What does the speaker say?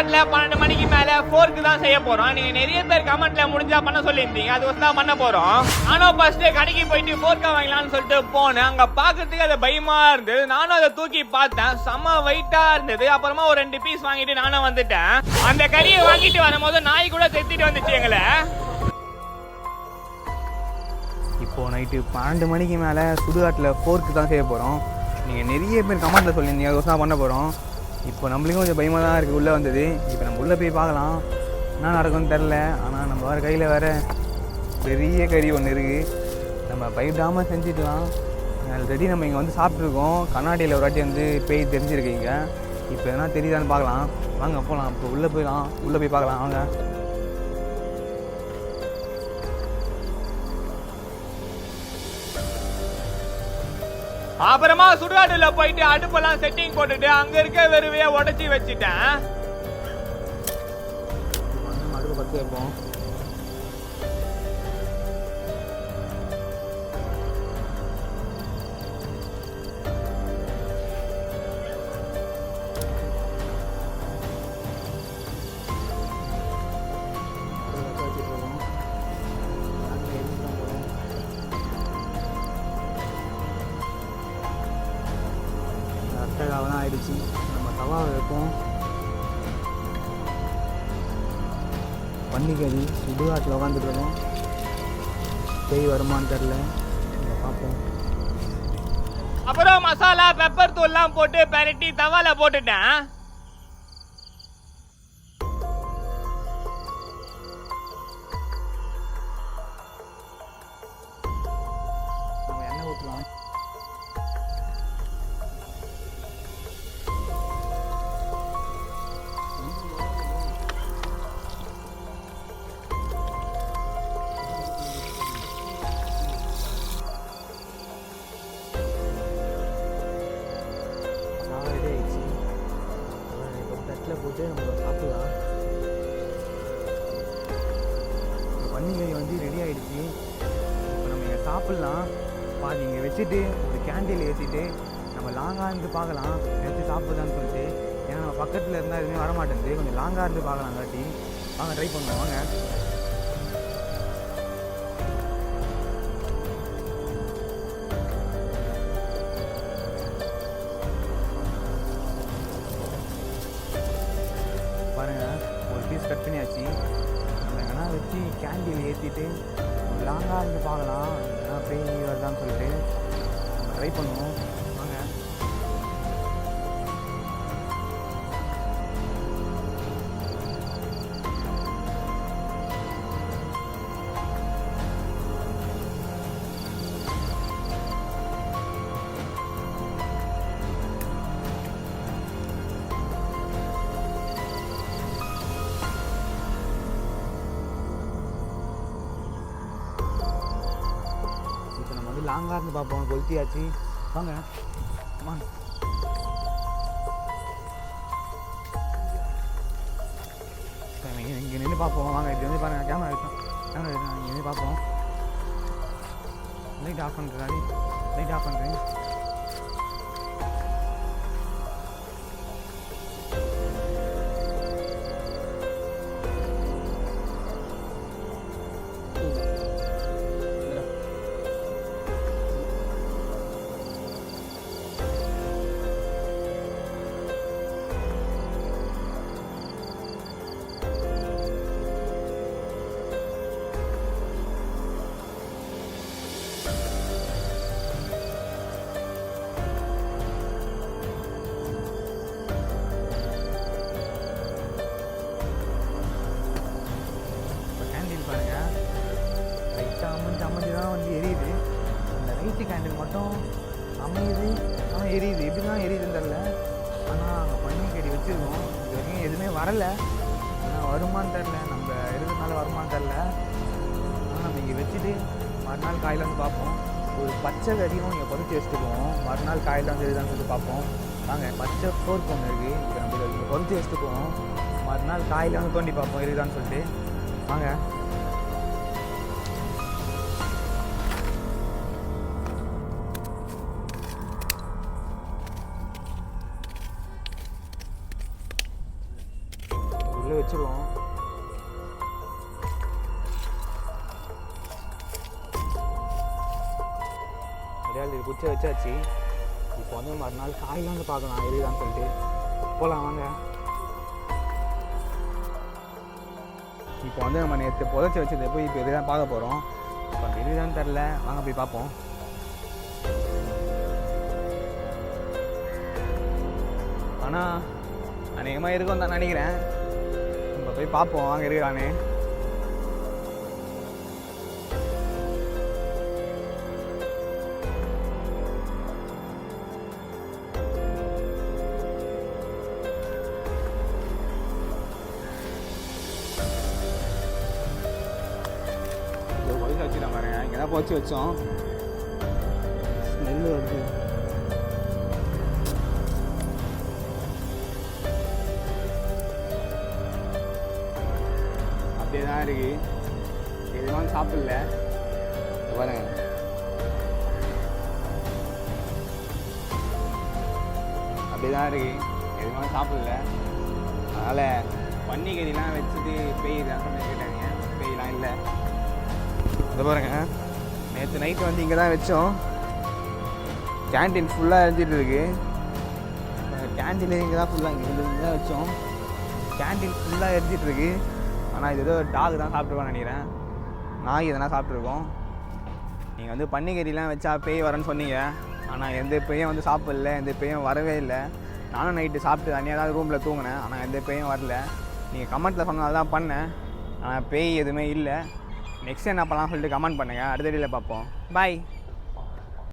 சுடுகாட்டுல பன்னெண்டு மணிக்கு மேல ஃபோர்க்கு தான் செய்ய போறோம். நீங்க நிறைய பேர் கமெண்ட்ல முடிஞ்சா பண்ண சொல்லியிருந்தீங்க. அது தான் பண்ண போறோம். நானும் ஃபர்ஸ்ட் கடைக்கு போயிட்டு ஃபோர்க்காக வாங்கலாம்னு சொல்லிட்டு போனேன். அங்க பாக்குறதுக்கு அது பயமா இருந்தது. நானும் அதை தூக்கி பார்த்தேன். செம்ம வெயிட்டா இருந்தது. அப்புறமா ஒரு ரெண்டு பீஸ் வாங்கிட்டு நானும் வந்துட்டேன். அந்த கறியை வாங்கிட்டு வரும்போது நாய் கூட செத்துட்டு வந்துச்சு எங்களை. இப்போ நைட்டு பன்னெண்டு மணிக்கு மேலே சுடுகாட்டில் ஃபோர்க்கு தான் செய்ய போகிறோம் நீங்கள் நிறைய பேர் கமெண்ட்டில் சொல்லியிருந்தீங்க. அது தான் பண்ண போகிறோம் இப்போ நம்மளுக்கும் கொஞ்சம் பயமாக தான் இருக்குது உள்ளே வந்தது. இப்போ நம்ம உள்ளே போய் பார்க்கலாம். என்ன நடக்கும்னு தெரில ஆனால் நம்ம வேறு கையில் வேற பெரிய கறி ஒன்று இருக்குது நம்ம பயப்படாமல் செஞ்சுக்கலாம். ஆல்ரெடி நம்ம இங்கே வந்து சாப்பிட்ருக்கோம் கண்ணாடியில் ஒரு வாட்டி வந்து பேய் தெரிஞ்சிருக்கீங்க இப்போ எதனா தெரியுதான்னு பார்க்கலாம். வாங்க போகலாம் இப்போ உள்ளே போயிடலாம். உள்ளே போய் பார்க்கலாம். வாங்க. அப்புறமா சுடுகாட்டுல போயிட்டு அடுப்பெல்லாம் செட்டிங் போட்டுட்டு அங்க இருக்க வெறுவைய உடச்சி வச்சுட்டேன். இருக்கும் வைப்போம் சுடுகாட்டில் உட்காந்துட்டு இருக்கோம் பேய் வருமான்னு தெரில பார்ப்போம். அப்புறம் மசாலா பெப்பர் தூள்லாம் போட்டு பெரட்டி தவால போட்டுட்டேன். தட்டில் போட்டு நம்ம சாப்பிடலாம். இப்போ பன்னிக்கறி வந்து ரெடி ஆகிடுச்சு இப்போ நம்ம இங்கே சாப்பிட்லாம். பாதி இங்கே வச்சுட்டு ஒரு கேண்டில் ஏற்றிட்டு நம்ம லாங்காக இருந்து பார்க்கலாம். எடுத்து சாப்பிட்லான்னு சொல்லிட்டு. ஏன்னா நம்ம பக்கத்தில் இருந்தால் எதுவுமே வர மாட்டேங்குது கொஞ்சம் லாங்காக இருந்து பார்க்கலாம் காட்டி வாங்க ட்ரை பண்ணுவோம் வாங்க. வச்சு கேண்டில் ஏற்றிட்டு லாங்காக இருந்து பார்க்கலாம் ஏன்னா பேய் வருதான்னு சொல்லிட்டு ட்ரை பண்ணுவோம். லாங்காக இருந்து பார்ப்போம் கொளுத்தியாச்சு வாங்க. வாங்க இங்கே நின்று பார்ப்போம். வாங்க இது வந்து பாருங்கள் கேமரா இருக்கும் கேமரா இருக்கும் இங்கே நின்று பார்ப்போம். லைட் ஆஃப் பண்ணுறாரு லைட் ஆஃப் பண்ணுறேன் அமைஞ்சு அமைஞ்சு தான் வந்து எரியுது. அந்த ரைட்டு கேண்டில் மட்டும் அமையுது ஆனால் எரியுது. எப்படி தான் எரியுதுன்னு தெரில ஆனால் அங்கே பன்னிக்கடி வச்சுருக்கோம். இது வரைக்கும் எதுவுமே வரலை. ஆனால் வருமான்னு தெரில நம்ம இருக்கிறதுனால வருமான்னு தெரில ஆனால் நம்ம இங்கே வச்சுட்டு மறுநாள் காயில் வந்து பார்ப்போம். ஒரு பச்சை கறியும் இங்கே புதைச்சி வச்சுட்டு போவோம் மறுநாள் காயில் வந்து எதுதான் சொல்லிட்டு பார்ப்போம். வாங்க பச்சை ஃபோர்க் ஒன்று இருக்குது இப்போ நம்ம இங்கே புதைச்சி வச்சுட்டு போவோம் மறுநாள் காயில் வந்து தோண்டி பார்ப்போம் இருக்குதான்னு சொல்லிட்டு. வாங்க. வச்சுருவோம். கிடையாது இது வச்சாச்சு. இப்போ வந்து மறுநாள் காயெலாம் வந்து பார்க்கலாம் எரியுதான்னு சொல்லிட்டு. போகலாம் வாங்க. இப்போ வந்து நம்ம நேற்று புதைச்சி வச்சது போய் இப்போ எரிதான் பார்க்க போகிறோம் இப்போ அங்கே தெரில வாங்க போய் பார்ப்போம். ஆனால் அநேகமாக இருக்கும் தான் நினைக்கிறேன். நம்ம போய் பார்ப்போம் வாங்க இருக்கிறானே. பொழிச்சு வச்சுட்டோம் பாருங்க. இங்கே தான் பொழிச்சு வச்சோம். ஸ்மெல்லு வருது. அப்படியே தான் இருக்கு. எதுவும் சாப்பிடல. பாருங்க. அப்படியே தான் இருக்கு. எதுவும் சாப்பிடல. அதனால் பன்னிக்கறிலாம் வச்சுட்டு பேய் தான் கேட்டாங்க. பேய்லாம் இல்லை. இதை பாருங்க. நேற்று நைட்டு வந்து இங்கே தான் வச்சோம். கேண்டீன் ஃபுல்லாக எழுதிட்டு இருக்கு. கேண்டீன் இங்கே தான் ஃபுல்லாக இங்கே தான் வச்சோம். கேண்டீன் ஃபுல்லாக எரிஞ்சிட்டு இருக்கு. ஆனால் இது ஏதோ டாக் தான் சாப்பிட்ருக்கோன்னு நினைக்கிறேன். நாய் எதனா சாப்பிட்ருக்கோம் நீங்கள் வந்து பன்னிக்கறிலாம் வச்சா பேய் வரேன்னு சொன்னீங்க. ஆனால் எந்த பேயும் வந்து சாப்பிடல எந்த பேயும் வரவே இல்லை. நானும் நைட்டு சாப்பிட்டு தனியாக தான் ரூமில் தூங்கினேன். ஆனால் எந்த பேயும் வரல. நீங்கள் கமெண்ட்டில் சொன்னதால தான் பண்ணேன். ஆனால் பேய் எதுவுமே இல்லை. நெக்ஸ்ட் என்ன பண்ணலாம் சொல்லிட்டு கமெண்ட் பண்ணுங்கள் அடுத்த வீடியோவில் பார்ப்போம். பாய்